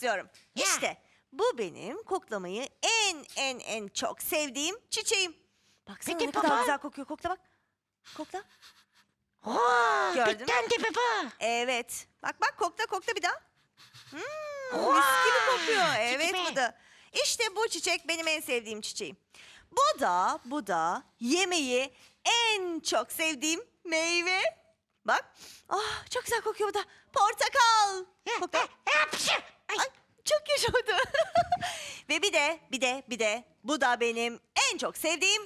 istiyorum. İşte bu benim koklamayı en en en çok sevdiğim çiçeğim. Baksana Peki ne kadar baba. güzel kokuyor. Kokla bak. Kokla. Oo, Gördün mü? bitten de baba. Evet. Bak bak kokla kokla bir daha. Hmm, mis gibi kokuyor. Evet çiçeğe. Bıdı. İşte bu çiçek benim en sevdiğim çiçeğim. Bu da bu da yemeği en çok sevdiğim meyve. Bak. Ah çok güzel kokuyor bu da. Portakal. Kokla. Hapşı. Ay, Ay, çok yaşadı. Ve bir de bir de bir de bu da benim en çok sevdiğim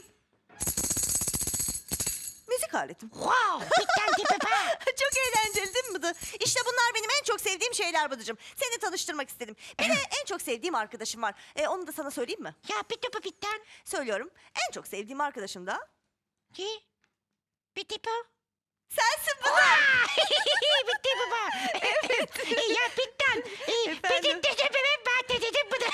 müzik aletim. Wow, bitten baba. çok eğlenceli değil mi Bıdı? İşte bunlar benim en çok sevdiğim şeyler Bıdıcığım. Seni tanıştırmak istedim. Bir de en çok sevdiğim arkadaşım var. E, onu da sana söyleyeyim mi? Ya bitti bu bitten. Söylüyorum. En çok sevdiğim arkadaşım da Ki? Bitti bu. Sensin Bıdı. bitti baba. Evet. ya bitten. Efendim? Bitti de bebe ben de dedim bunu.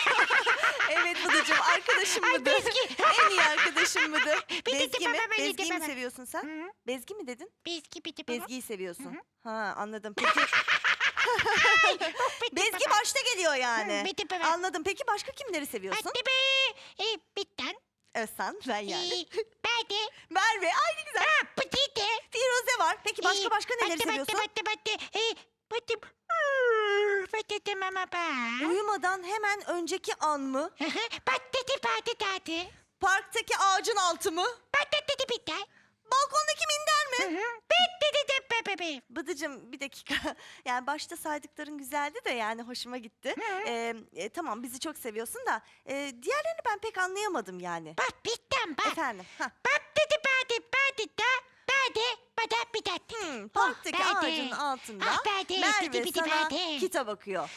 evet Bıdıcığım arkadaşım Ay, Bıdı. Bezgi. en iyi arkadaşım Bıdı. Bir de Bezgi mi? babama Bezgi'yi mi seviyorsun sen? Hı. Bezgi mi dedin? Bezgi bitti baba. Bezgi'yi seviyorsun. Ha anladım. Peki Bitti Bezgi baba. başta geliyor yani. Bitti baba. Anladım. Peki başka kimleri seviyorsun? Bitti be. E, bitten. Özsan, ben yani. E, ben de. Merve, ay ne güzel. Ha, bitti de. Firuze var. Peki başka E, başka neleri seviyorsun? Bitti bitti bitti. E, bitti. Bitti de mama ben. Uyumadan hemen önceki an mı? Bitti de bitti de. Parktaki ağacın altı mı? De bitti. Balkondaki minder mi? Bitti be be. Bıdıcım bir dakika. Yani başta saydıkların güzeldi de yani hoşuma gitti. Ee, e, tamam bizi çok seviyorsun da e, diğerlerini ben pek anlayamadım yani. Bak bittim bak. Efendim. Ha. Bitti de bitti bitti de. Bitti. Bitti bitti. Hmm, parktaki Oh, ben de. ağacın altında Ah, ben de. Merve Bitti, bitti, sana ben de. kitap okuyor.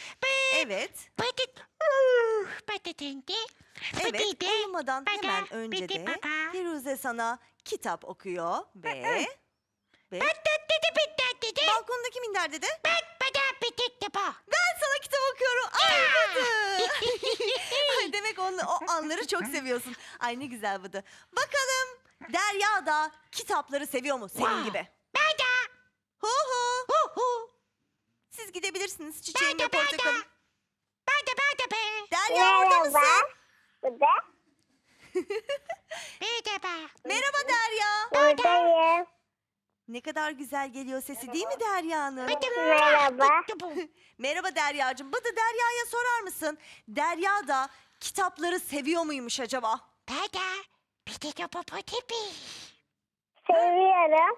Evet. Bitti. Bitti de. Evet, Bitti de. uyumadan Baba, hemen önce bitti de baba. Firuze sana kitap okuyor ve ve Bitti de bitti de. balkondaki minderde de Bitti bitti de bu. ben sana kitap okuyorum. Ay. Ay, Demek onu, o anları çok seviyorsun. Ay ne güzel Bıdı. Bakalım Derya da kitapları seviyor mu senin Wow. gibi? Ben de. Hu hu. Hu hu. Siz gidebilirsiniz Ben ve de, ben de. portakalım. Ben de ben de be. Derya orada mısın? Bu da Bir de be. Merhaba Derya. buradayım. Ne kadar güzel geliyor sesi değil mi Derya'nın? Merhaba. Bitti bu. Merhaba Derya'cığım. Bıdı Derya'ya sorar mısın? Derya da kitapları seviyor muymuş acaba? Ben de. Bitti de tipi. Seviyorum.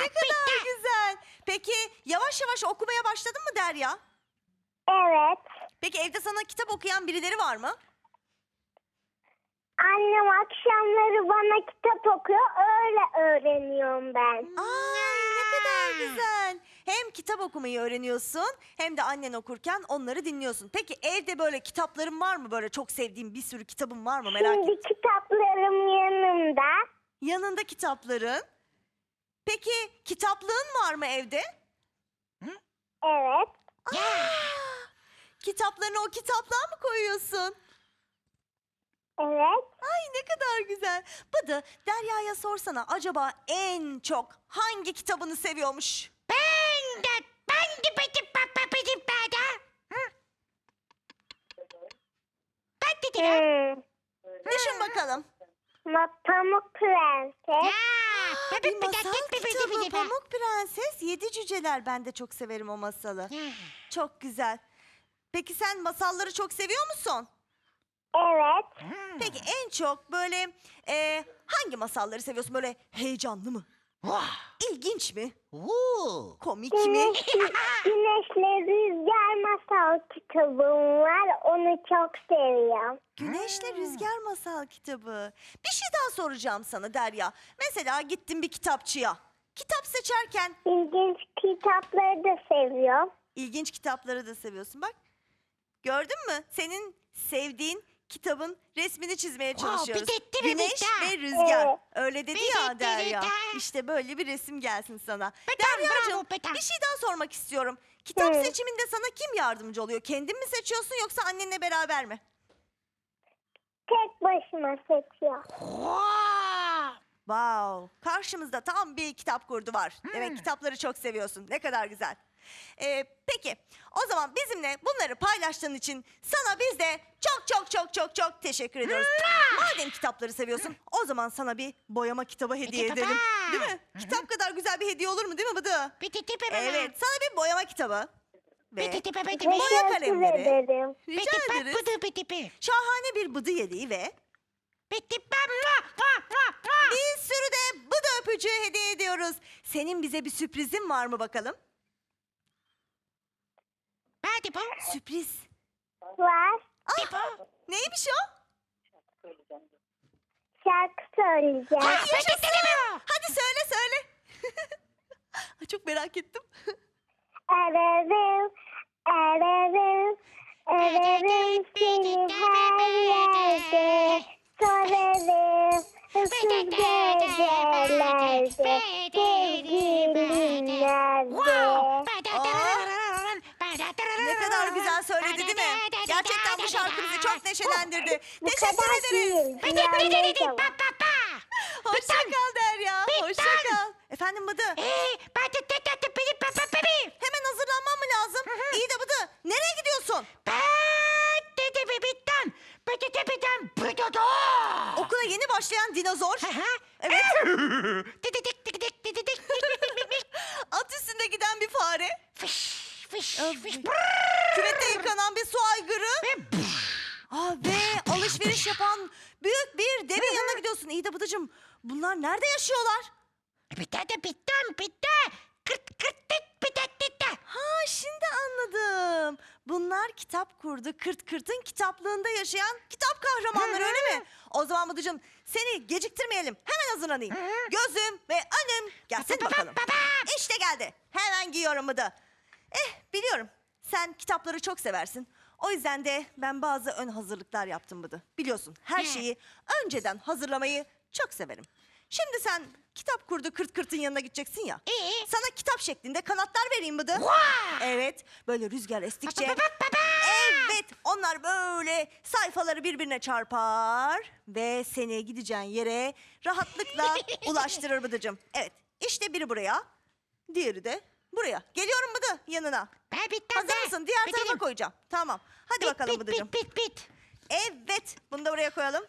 Ne kadar güzel. Peki yavaş yavaş okumaya başladın mı Derya? Evet. Peki evde sana kitap okuyan birileri var mı? Annem akşamları bana kitap okuyor. Öyle öğreniyorum ben. Ay ne kadar güzel. Hem kitap okumayı öğreniyorsun hem de annen okurken onları dinliyorsun. Peki evde böyle kitapların var mı? Böyle çok sevdiğin bir sürü kitabın var mı? Merak Şimdi ettim. kitaplarım yanımda. Yanında kitapların. Peki kitaplığın var mı evde? Evet. Aa, kitaplarını o kitaplığa mı koyuyorsun? Evet. Ay ne kadar güzel. Bıdı Derya'ya sorsana acaba en çok hangi kitabını seviyormuş? Ben de. Ben de bitti ben de. Hı. Ben de de. Hmm. Düşün bakalım. Ma- Pamuk Prenses. Ya. Bir masal kitabı. Pamuk Prenses, Yedi Cüceler. Ben de çok severim o masalı. Ya. Çok güzel. Peki sen masalları çok seviyor musun? Evet. Peki en çok böyle e, hangi masalları seviyorsun? Böyle heyecanlı mı? Vah. İlginç mi? Oo. Komik mi? Güneş, Güneşle Rüzgar masal kitabım var. Onu çok seviyorum. Güneşle Rüzgar Masal kitabı. Bir şey daha soracağım sana Derya. Mesela gittin bir kitapçıya. Kitap seçerken İlginç kitapları da seviyorum. ilginç kitapları da seviyorsun. Bak gördün mü? Senin sevdiğin kitabın resmini çizmeye çalışıyoruz. bitti mi Güneş bitti? ve rüzgar. Evet. Öyle dedi Bitti ya Derya. bitti. İşte böyle bir resim gelsin sana. Derya'cığım bravo, bir şey daha sormak istiyorum. Kitap Hı. seçiminde sana kim yardımcı oluyor? Kendin mi seçiyorsun yoksa annenle beraber mi? Tek başıma seçiyorum. Vah. Wow, karşımızda tam bir kitap kurdu var. Demek kitapları çok seviyorsun. Ne kadar güzel. Ee, peki, o zaman bizimle bunları paylaştığın için sana biz de çok çok çok çok çok teşekkür ediyoruz. Madem kitapları seviyorsun, o zaman sana bir boyama kitabı hediye edelim. ha. Değil mi? Kitap kadar güzel bir hediye olur mu değil mi Bıdı? Piti tipi. Evet, sana bir boyama kitabı. Ve Piti tipi Boya tipi. kalemleri. Teşekkür ederim. rica Piti pat ederiz. budu piti pi. Şahane bir bıdı yediği ve mua mua mua. bir sürü de bıdı öpücüğü hediye ediyoruz. Senin bize bir sürprizin var mı bakalım? Bu. Sürpriz. Var. Bu. Neymiş o? Şarkı söyleyeceğim. Tipi bu. Hadi söyle söyle. Ay, Çok merak ettim. Ararım, ararım, ararım seni her yerde. Sorarım ıssız gecelerde. Sevgilim nerede? Ne kadar güzel söyledi değil mi? Gerçekten bu şarkı bizi çok neşelendirdi. Bu Teşekkür kadar ederiz. değil. Diğerleri de var. Hoşça kal Derya. Hoşça Bitti. kal. Efendim Bıdı. Ee. Hemen hazırlanmam mı lazım? İyi de Bıdı. Nereye gidiyorsun? Okula yeni başlayan dinozor. Evet. Titi tik tik tik titi tik. At üstünde giden bir fare. Fış fış Ay. fış. Küvette yıkanan bir su aygırı. Ve Aa, ve alışveriş yapan büyük bir devin yanına gidiyorsun. İyi de Bıdıcığım bunlar nerede yaşıyorlar? Bitti de bitten bitti. Kırt kırt tit bitti titti. Ha şimdi anladım. Bunlar kitap kurdu. Kırt Kırt'ın kitaplığında yaşayan kitap kahramanları öyle mi? O zaman Bıdıcığım seni geciktirmeyelim. Hemen hazırlanayım. Gözüm ve önüm gelsin bakalım. İşte geldi. Hemen giyiyorum Bıdı. Eh biliyorum sen kitapları çok seversin. O yüzden de ben bazı ön hazırlıklar yaptım Bıdı. Biliyorsun her şeyi önceden hazırlamayı çok severim. Şimdi sen kitap kurdu Kırt Kırt'ın yanına gideceksin ya. Ee? Sana kitap şeklinde kanatlar vereyim Bıdı. Evet böyle rüzgar estikçe. Evet onlar böyle sayfaları birbirine çarpar ve seni gideceğin yere rahatlıkla ulaştırır Bıdıcığım. Evet işte biri buraya diğeri de buraya. Geliyorum Bıdı yanına. Ben bittim Hazır be. mısın? Diğer tarafa Bitirdim. koyacağım. Tamam. Hadi Bit, bakalım bit. Bit bit bit. Evet. Bunu da buraya koyalım.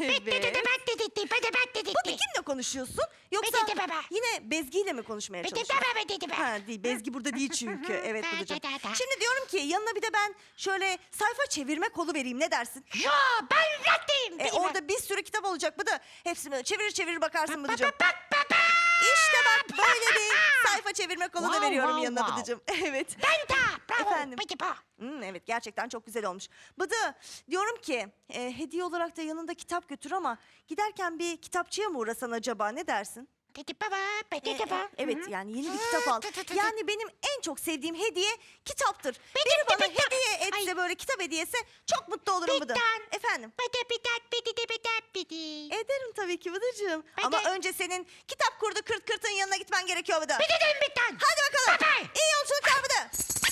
Evet. Bıdı kimle konuşuyorsun? Yoksa baba. yine Bezgi'yle mi konuşmaya çalışıyorsun? Ha değil. Bezgi burada değil çünkü. Evet Da, da, da, da. Şimdi diyorum ki yanına bir de ben şöyle sayfa çevirme kolu vereyim. Ne dersin? Yo ben raddeyim. E, orada bir sürü kitap olacak Bıdı. Hepsini böyle çevirir çevirir bakarsın bak. İşte bak böyle bir sayfa çevirme kolu da Wow, veriyorum wow, yanına wow. Bıdıcığım. Evet. Ben de. Bravo. Efendim? Peki. Hmm, evet gerçekten çok güzel olmuş. Bıdı diyorum ki e, hediye olarak da yanında kitap götür ama giderken bir kitapçıya mı uğrasan acaba ne dersin? Baba. Baba. evet yani yeni bir kitap al. Yani benim en çok sevdiğim hediye kitaptır. Bitti, Biri bana hediye etse Ay. böyle kitap hediyesi çok mutlu olurum Bıdı. Efendim? Ederim tabii ki Bıdıcığım. Ama önce senin kitap kurdu kırt kırtın yanına gitmen gerekiyor Bıdı. Hadi bakalım. Bye bye. İyi yolculuklar Bıdı.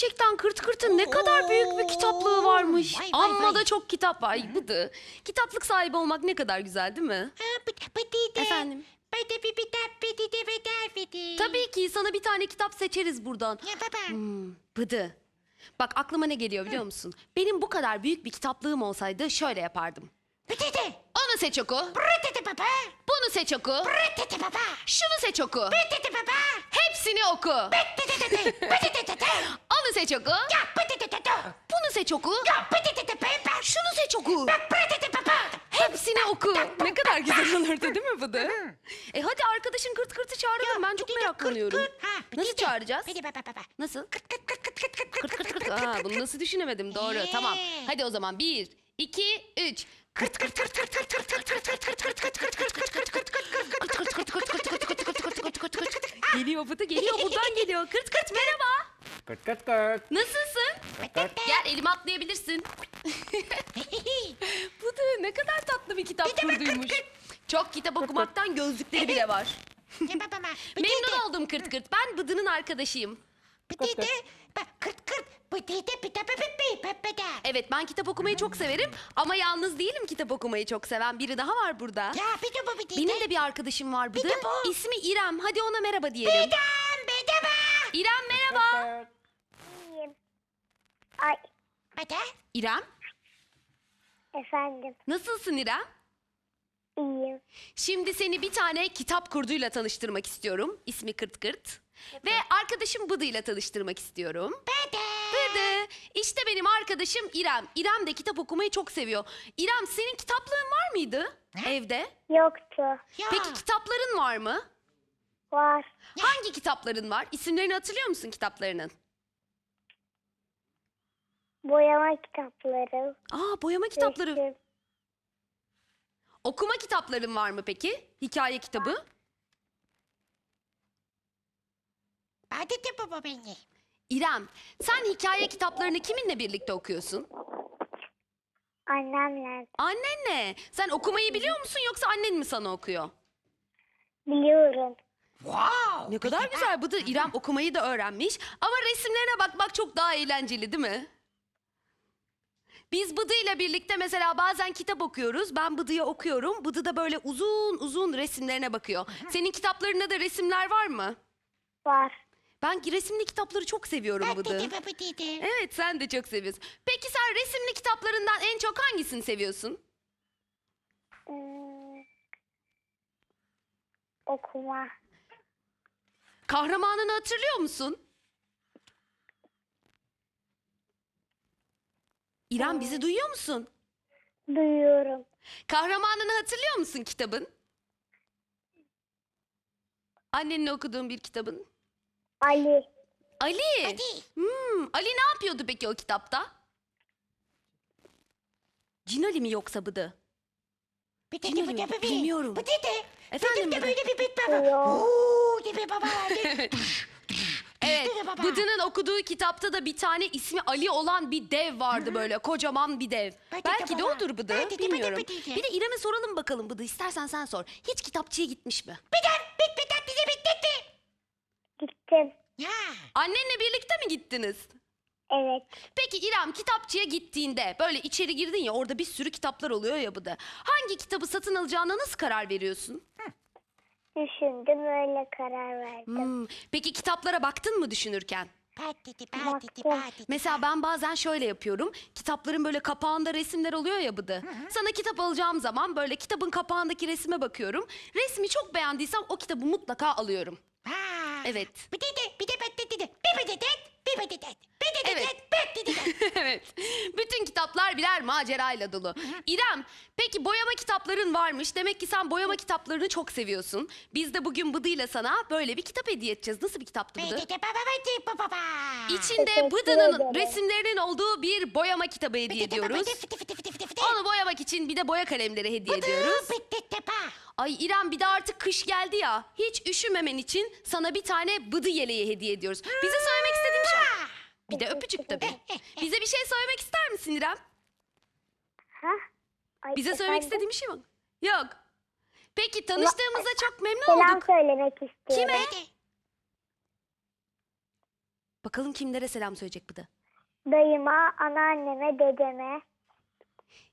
Gerçekten kırt kırtın ne kadar büyük bir kitaplığı varmış. Vay, vay, Amma vay. da çok kitap var Ay, Bıdı. Kitaplık sahibi olmak ne kadar güzel değil mi? Efendim? Tabii ki sana bir tane kitap seçeriz buradan. Ya baba. Hmm, Bıdı. Bak aklıma ne geliyor biliyor musun? Benim bu kadar büyük bir kitaplığım olsaydı şöyle yapardım. De. Onu seç oku. Baba. Bunu seç oku. Baba. Şunu seç oku. De baba. Hepsini oku. Biti de de bunu seç oku. Bunu seç oku. Şunu seç oku. Hepsini oku. Ne kadar güzel olurdu değil mi bu da? E hadi arkadaşın kırt kırtı çağıralım. Ben çok meraklanıyorum. Nasıl çağıracağız? Nasıl? Kırt kırt kırt kırt kırt kırt kırt kırt. Aa, bunu nasıl düşünemedim? Doğru. Tamam. Hadi o zaman bir, iki, üç. Kırt kırt kırt kırt kırt kırt kırt kırt kırt kırt kırt kırt kırt kırt kırt kırt kırt Geliyor Bıdı geliyor. Buradan geliyor. Kırt kırt merhaba. Kırt kırt kırt. Nasılsın? Gel elime atlayabilirsin. Bıdı ne kadar tatlı bir kitap kurduymuş. Çok kitap okumaktan gözlükleri bile var. Bir de Memnun de- oldum Kırt Kırt. Ben Bıdı'nın arkadaşıyım. Bir de de ba kırt kırt. Bir de de bir de ba ba ba ba ba da. Evet ben kitap okumayı çok severim ama yalnız değilim kitap okumayı çok seven. Biri daha var burada. Ya bir de bu bir de Benim de. bir arkadaşım var Bıdı. de bu. İsmi İrem. Hadi ona merhaba diyelim. Bedem bedava. İrem merhaba. İyiyim. Ay Bada. İrem efendim nasılsın İrem? iyiyim. Şimdi seni bir tane kitap kurduyla tanıştırmak istiyorum. İsmi Kırt Kırt. Ve arkadaşım Bıdı ile tanıştırmak istiyorum. Bede. Bıdı. İşte benim arkadaşım İrem. İrem de kitap okumayı çok seviyor. İrem senin kitaplığın var mıydı evde? Yoktu. Ya. Peki kitapların var mı? Var. Hangi kitapların var? İsimlerini hatırlıyor musun kitaplarının? Boyama kitapları. Aa boyama kitapları. resim. Okuma kitapların var mı peki? Hikaye kitabı? Hadi de baba beni. İrem, sen hikaye kitaplarını kiminle birlikte okuyorsun? Annemle Annenle. Sen okumayı biliyor musun yoksa annen mi sana okuyor? biliyorum. Wow. Ne kadar güzel. Bu da İrem okumayı da öğrenmiş. Ama resimlerine bakmak çok daha eğlenceli değil mi? Biz Bıdı ile birlikte mesela bazen kitap okuyoruz. Ben Bıdı'ya okuyorum. Bıdı da böyle uzun uzun resimlerine bakıyor. Senin kitaplarında da resimler var mı? Var. Ben resimli kitapları çok seviyorum Bıdı. Evet sen de çok seviyorsun. Peki sen resimli kitaplarından en çok hangisini seviyorsun? Hmm. Okuma. Kahramanını hatırlıyor musun? İrem bizi duyuyor musun? Duyuyorum. Kahramanını hatırlıyor musun kitabın? Annenle okuduğun bir kitabın. Ali. Ali. Hadi. Hmm, Ali ne yapıyordu peki o kitapta? Cin Ali mi yoksa bıdı? De Bilmiyorum, da bebe. bilmiyorum. Bu de. Efendim Benim de Bıdı? böyle bir bit baba. Yok. Oo de be baba. de. Evet, Bıdı baba. Bıdı'nın okuduğu kitapta da bir tane ismi Ali olan bir dev vardı böyle kocaman bir dev. Bıdı Belki de baba. odur Bıdı, Bıdı, bıdı, bilmiyorum. bıdı, bıdı. Bir de İrem'e soralım bakalım Bıdı, istersen sen sor. Hiç kitapçıya gitmiş mi? Bedem bit bit bit bit bit bit. Gittim. Ya. Annenle birlikte mi gittiniz? Evet. Peki İrem kitapçıya gittiğinde böyle içeri girdin ya orada bir sürü kitaplar oluyor ya Bıdı. Hangi kitabı satın alacağına nasıl karar veriyorsun? Düşündüm öyle karar verdim. Hmm, Peki kitaplara baktın mı düşünürken? Patiti Baktım. patiti patiti. Mesela ben bazen şöyle yapıyorum. Kitapların böyle kapağında resimler oluyor ya Bıdı. Sana kitap alacağım zaman böyle kitabın kapağındaki resme bakıyorum. Resmi çok beğendiysem o kitabı mutlaka alıyorum. Ha evet. Bir de bir de bir de bir de bir de Evet. evet. Bütün kitaplar birer macerayla dolu. İrem, peki boyama kitapların varmış. Demek ki sen boyama kitaplarını çok seviyorsun. Biz de bugün Bıdı'yla sana böyle bir kitap hediye edeceğiz. Nasıl bir kitaptı Bıdı? İçinde Bıdı'nın resimlerinin olduğu bir boyama kitabı hediye ediyoruz. Onu boyamak için bir de boya kalemleri hediye ediyoruz. Ay İrem bir de artık kış geldi ya. Hiç üşümemen için sana bir tane bıdı yeleği hediye ediyoruz. Bize söylemek istediğin bir şey var. Bir de öpücük tabii. Bize bir şey söylemek ister misin İrem? Ha? Ay, Bize söylemek efendim? istediğin bir şey mi? Yok. Peki tanıştığımıza çok memnun Selam olduk. söylemek istiyorum. Kime? Bakalım kimlere selam söyleyecek Bıdı. Dayıma, anneanneme, dedeme.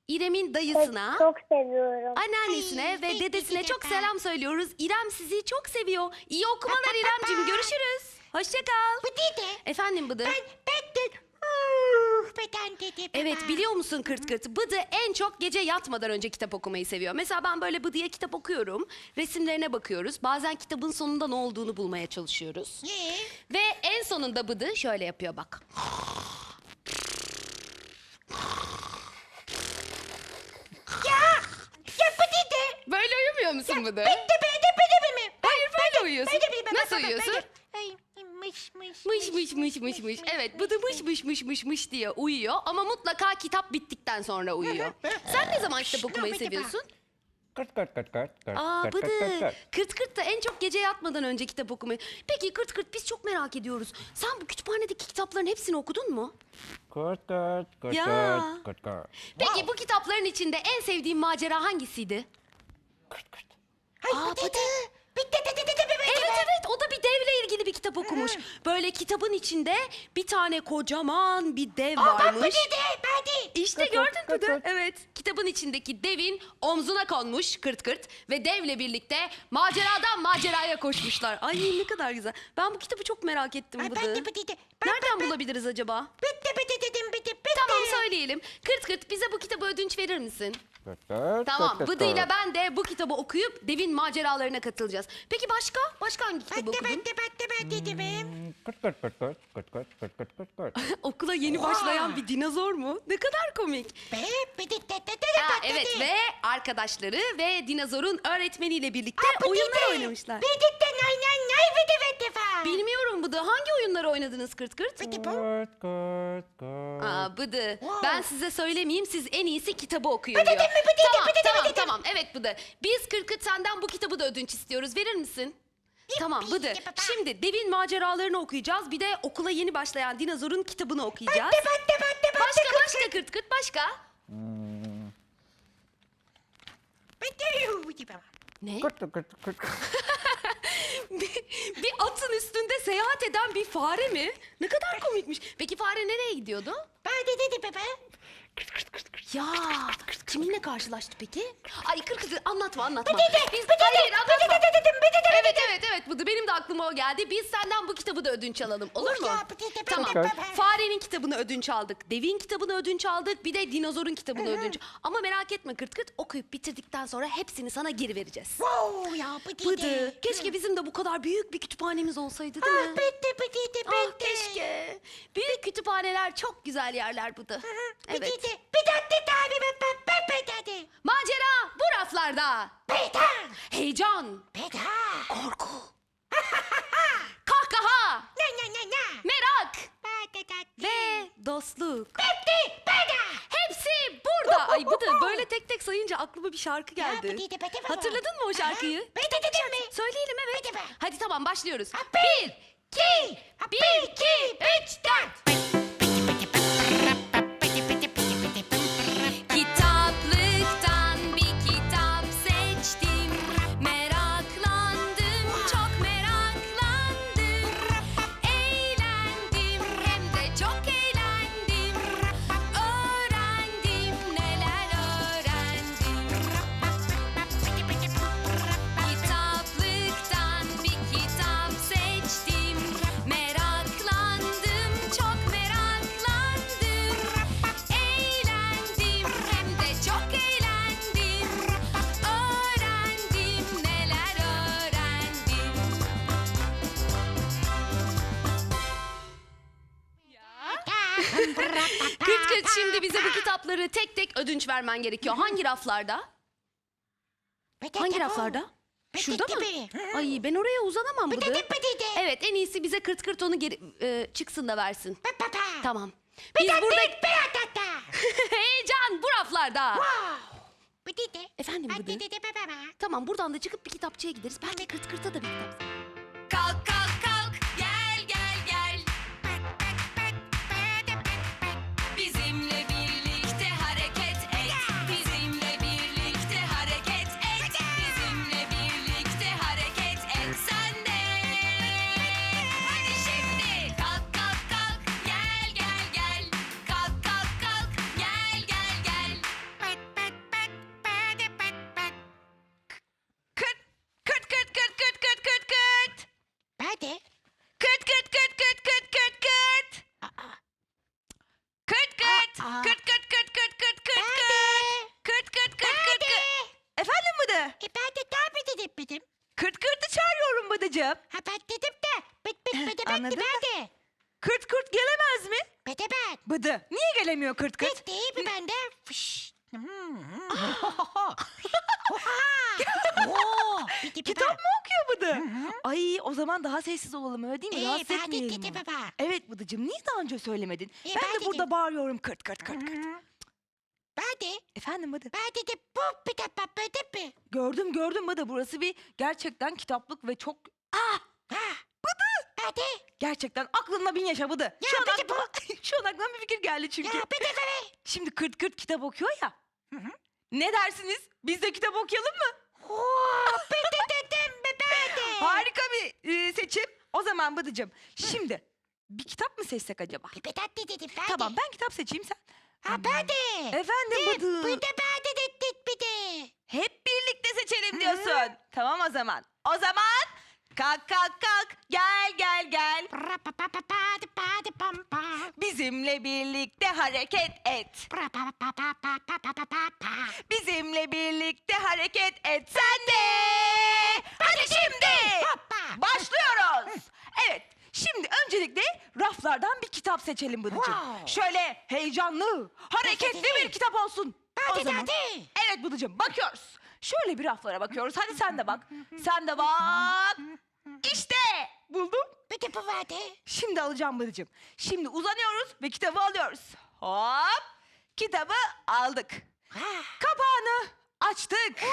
İrem'in dayısına, çok seviyorum. anneannesine ve dedesine çok selam söylüyoruz. İrem sizi çok seviyor. İyi okumalar İremcim. Görüşürüz. Hoşça kal. Bu de de. Efendim Bıdı. Ben ben de. Uh, Beden de de baba. Evet biliyor musun Kırt Kırt? Bıdı en çok gece yatmadan önce kitap okumayı seviyor. Mesela ben böyle Bıdı'ya kitap okuyorum. Resimlerine bakıyoruz. Bazen kitabın sonunda ne olduğunu bulmaya çalışıyoruz. Ne? Ve en sonunda Bıdı şöyle yapıyor bak. musun Bıdı? Bitti bedi bedi mi? Hayır böyle uyuyorsun. Bedi bedi Nasıl uyuyorsun? Ay mış mış. Mış mış mış mış. Evet bıdı mış mış mış mış mış diye uyuyor ama mutlaka kitap bittikten sonra uyuyor. Sen ne zaman kitap okumayı Bıdı seviyorsun? Kırt kırt kırt kırt kırt Aa kırt kırt kırt bıdı. kırt. Kırt kırt da en çok gece yatmadan önce kitap okumayı. Peki kırt kırt biz çok merak ediyoruz. Sen bu kütüphanedeki kitapların hepsini okudun mu? Kırt kırt kırt Ya. kırt kırt kırt. Peki bu kitapların içinde en sevdiğin macera hangisiydi? Kırt kırt. Aa, bıdı. Bitti bitti bitti bitti. Evet evet o da bir devle ilgili bir kitap okumuş. Böyle kitabın içinde bir tane kocaman bir dev Bak varmış. bedi bedi. İşte Kırt gördün kırt mü kırt de? Evet. Kitabın içindeki devin omzuna konmuş kırt kırt ve devle birlikte maceradan maceraya koşmuşlar. Ay ne kadar güzel. Ben bu kitabı çok merak ettim Ay Bıdı. ben de bitti. Nereden bulabiliriz acaba? Bitti bitti dedim bitti bitti. Tamam söyleyelim. Kırt kırt bize bu kitabı ödünç verir misin? Kırt Tamam. kırt kırt Bıdı ile kırt. ben de bu kitabı okuyup devin maceralarına katılacağız. Peki başka? Başka hangi kitabı Bitti okudun? bitti bitti bitti dedim. Kırt kırt kırt kırt kırt kırt kırt kırt kırt kırt. Okula yeni başlayan bir dinozor mu? Ne kadar komik. Be bitti bitti bitti. Ha, evet ve arkadaşları ve dinozorun öğretmeniyle birlikte Aa, oyunlar oynamışlar. Bitti nay nay nay bitti bitti fa. Bilmiyorum Bıdı. Hangi oyunları oynadınız kırt kırt? Bu. Kırt kırt kırt. Aa Bıdı. Ben size söylemeyeyim siz en iyisi kitabı okuyun Bıdı diyor. Bıdı tamam bıdı tamam bıdı tamam. Evet Bıdı. Biz kırt senden bu kitabı da ödünç istiyoruz. Verir misin? Tamam Bıdı. Şimdi devin maceralarını okuyacağız. Bir de okula yeni başlayan dinozorun kitabını okuyacağız. Bitti bitti bitti. Başka başka kırt kırt başka. Ne? Kırt kırt kırt kırt. bir, bir atın üstünde seyahat eden bir fare mi? Ne kadar komikmiş. Peki fare nereye gidiyordu? Ben de dedi baba. Ya kiminle karşılaştı peki? Ay kır kır anlatma anlatma. Bıdıdı, Biz, bıdıdı, hayır anlatma. bıdıdı dedim, bıdıdı Evet evet evet Bıdı benim de aklıma o geldi. Biz senden bu kitabı da ödünç alalım olur mu? ya, bıdıdı, Tamam. bıdıdı. Farenin kitabını ödünç aldık. Devin kitabını ödünç aldık. Bir de dinozorun kitabını ödünç. Ama merak etme kırt kırt okuyup bitirdikten sonra hepsini sana geri vereceğiz. Wow ya bitti. Bıdı keşke bizim de bu kadar büyük bir kütüphanemiz olsaydı değil mi? Ah bitti bitti bitti. Ah keşke. Büyük kütüphaneler çok güzel yerler Bıdı. Evet. Bitti. Bitti tabi bitti bitti. Macera bu raflarda. Bitti. Heyecan, Bitti. korku, kahkaha, Ne ne ne ne. merak ve dostluk. Bitti. Bitti. Hepsi burada. Ay Bıdı böyle tek tek sayınca aklıma bir şarkı geldi. Hatırladın mı o şarkıyı? Bitti dedim mi? Söyleyelim evet. Hadi tamam başlıyoruz. Bir, iki, bir, iki, üç, dört. Kitapları tek tek ödünç vermen gerekiyor. Hangi raflarda? Hangi raflarda? Şurada mı? Ay ben oraya uzanamam Bıdı. Evet en iyisi bize kırt kırt onu geri, e, çıksın da versin. Tamam. Biz burada heyecan bu raflarda. Efendim Bıdı. Tamam buradan da çıkıp bir kitapçıya gideriz. Belki kırt kırta da bir kitap. Kalk Anladın mı? ben de. Kırt kırt gelemez mi? Bit ben. Bıdı. Niye gelemiyor kırt kırt? Bit değil mi bende? Fış. Hmm. Piti Kitap mı okuyor Bıdı? Ay o zaman daha sessiz olalım öyle değil mi? Ee, Rahatsız ben de etmeyelim onu. baba. Evet Bıdıcığım niye daha önce söylemedin? Ee, ben, ben de burada dedim. bağırıyorum kırt kırt kırt kırt. Ben de. Efendim Bıdı? Ben dedim bu bir de baba de mi? Gördüm gördüm Bıdı burası bir gerçekten kitaplık ve çok... Ah! Ha. Bıdı. De. Gerçekten aklınla bin yaşa Bıdı. Ya Şu an, Bıdı aklıma, şu an aklıma bir fikir geldi çünkü. Ya bir de bebe. Şimdi kırt kırt kitap okuyor ya. Hı hı. Ne dersiniz? Biz de kitap okuyalım mı? Oo, bir de dedim be ben de. Harika bir e, seçim. O zaman Bıdıcığım şimdi bir kitap mı seçsek acaba? Bir de tatlı dedim ben Tamam ben kitap seçeyim sen. Ha ben de. Efendim Bıdı. Bir de ben de dedim bir de. Hep birlikte seçelim diyorsun. Tamam o zaman. O zaman Kalk kalk kalk. Gel gel gel. Bizimle birlikte hareket et. Bizimle birlikte hareket et. Sen de. Hadi şimdi. Başlıyoruz. Evet. Şimdi öncelikle raflardan bir kitap seçelim Bıdıcığım. Wow. Şöyle heyecanlı, hareketli bir kitap olsun. Hadi hadi. Evet Bıdıcığım bakıyoruz. Şöyle bir raflara bakıyoruz. Hadi sen de bak. Sen de bak. İşte buldum. Bu vardı. Şimdi alacağım Bıdıcığım. Şimdi uzanıyoruz ve kitabı alıyoruz. Hop. Kitabı aldık. Kapağını açtık.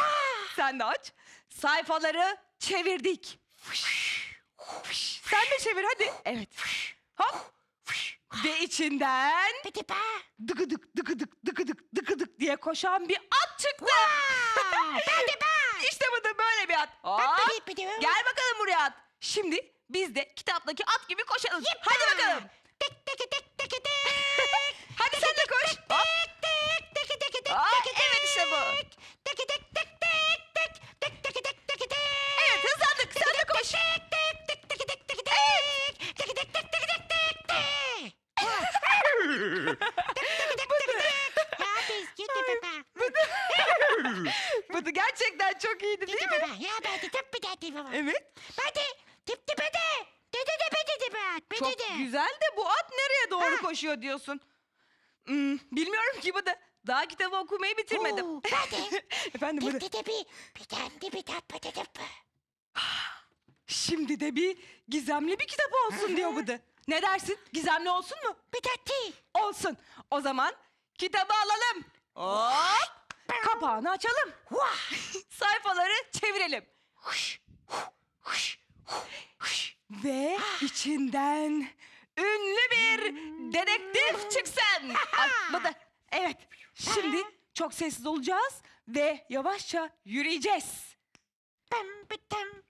Sen de aç. Sayfaları çevirdik. Sen de çevir hadi. Evet. Hop. Ve içinden ba. dıgıdık dıgıdık dıgıdık dıgıdık diye koşan bir at çıktı. İşte bu da böyle bir at. Hop. Gel bakalım buraya at. Şimdi biz de kitaptaki at gibi koşalım. Hadi bakalım. Tek tek tek tek tek. Hadi sen de koş. Hop. Tek tek tek tek tek. Aa, evet işte bu. Ya ben de tıp bir de baba. Evet. Ben de tip tipe de. Dede de be dedi be. Çok güzel de bu at nereye doğru Ha. koşuyor diyorsun? Hmm, bilmiyorum ki bu da. Daha kitabı okumayı bitirmedim. Oo, ben de. Efendim bu da. Tip de bir. Bir tane de bir tıp. Şimdi de bir gizemli bir kitap olsun diyor bu da. Ne dersin? Gizemli olsun mu? Bir tane. Olsun. O zaman kitabı alalım. Hop. Kapağını açalım. Sayfaları çevirelim. Ve içinden ünlü bir dedektif çıksın. Da. Evet. Şimdi çok sessiz olacağız ve yavaşça yürüyeceğiz. Pam patam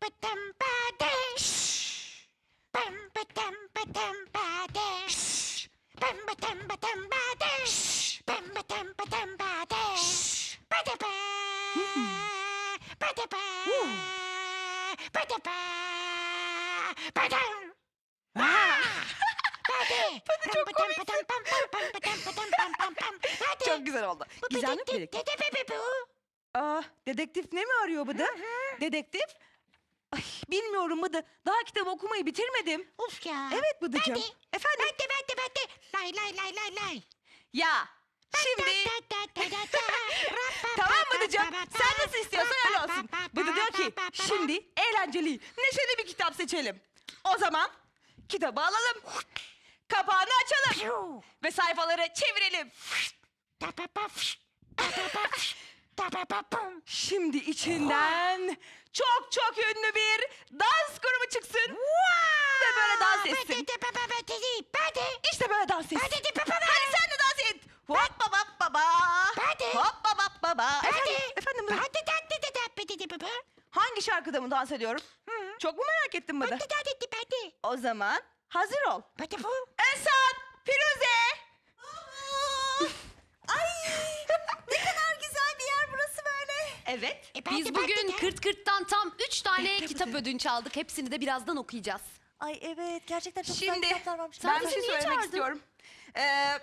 Patapa! Patapa! Patapa! Pati çok komiksin. Çok güzel oldu. Güzellik gerek. Aa, dedektif ne mi arıyor bu da? Dedektif? Ay, bilmiyorum bu da. Daha kitap okumayı bitirmedim. Of ya. Evet Bıdıcığım. Hadi. Efendim? Bende bende bende. Lay lay lay lay lay. Ya şimdi tamam Bıdıcığım sen nasıl istiyorsan öyle olsun. Bıdı diyor ki şimdi eğlenceli, neşeli bir kitap seçelim. O zaman kitabı alalım. Kapağını açalım. Ve sayfaları çevirelim. Şimdi içinden çok çok ünlü bir dans grubu çıksın. Ve böyle dans etsin. İşte böyle dans etsin. Hadi sen de dans et. Hop baba baba. Hadi. Hop baba baba. Efendim, Hadi. efendim Bıdı. Hangi şarkıda mı dans ediyorum? Çok mu merak ettin Bıdı? O zaman hazır ol. Esat, Firuze. Ay ne kadar güzel bir yer burası böyle. Evet. E, ben de, Biz ben de, bugün de. kırt kırttan tam 3 tane kitap ödünç aldık. Hepsini de birazdan okuyacağız. Ay evet gerçekten çok Şimdi, güzel kitaplar varmış. ben bir bizi şey söylemek istiyorum. Ee,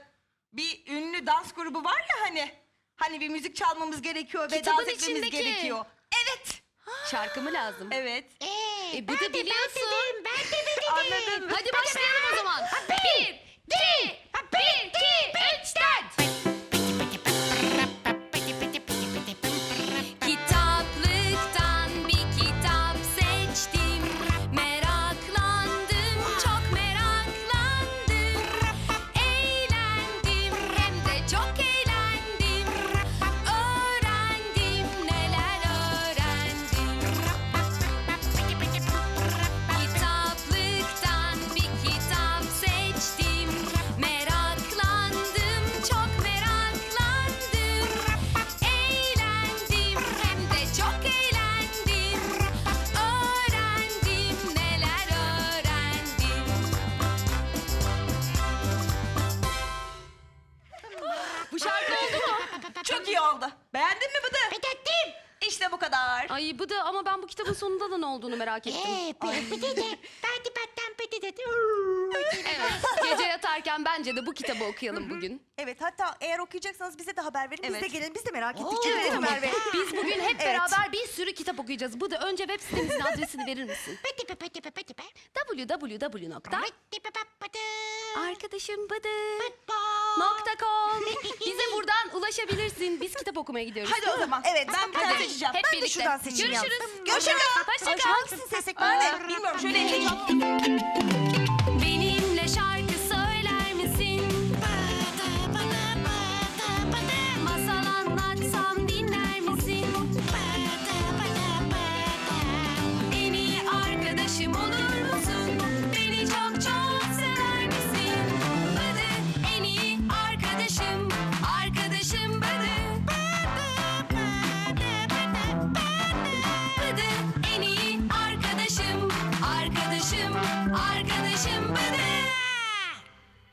bir ünlü dans grubu var ya hani. Hani bir müzik çalmamız gerekiyor ve Kitabın dans etmemiz içindeki. gerekiyor. Evet. Şarkı mı lazım? Evet. Ee, E, bu ben da de, biliyorsun. Ben de dedim, ben de dedim. Anladım. Hadi başlayalım o zaman. Bir, iki, olduğunu merak ettim. Ee, bı- bıdı da. Bıdı battan bıdı da. Evet. Yatarken bence de bu kitabı okuyalım bugün. Evet hatta eğer okuyacaksanız bize de haber verin. Biz Evet. de gelelim. Biz de merak ettik. Oo, Değil mi. Merve? Biz bugün hep Evet. beraber bir sürü kitap okuyacağız. Bıdı önce web sitemizin adresini verir misin? Bı bıdı bı bıdı bı. www. Arkadaşım Bıdı. Bom. Nokta com. Bize buradan ulaşabilirsin. Biz kitap okumaya gidiyoruz. Hadi o zaman. Evet ben buradan Hadi, seçeceğim. hep ben de birlikte. şuradan seçeyim Görüşürüz. yalnız. Görüşürüz. Hoşça kal. Hangisini seçsek Merve? Bilmiyorum. Şöyle elini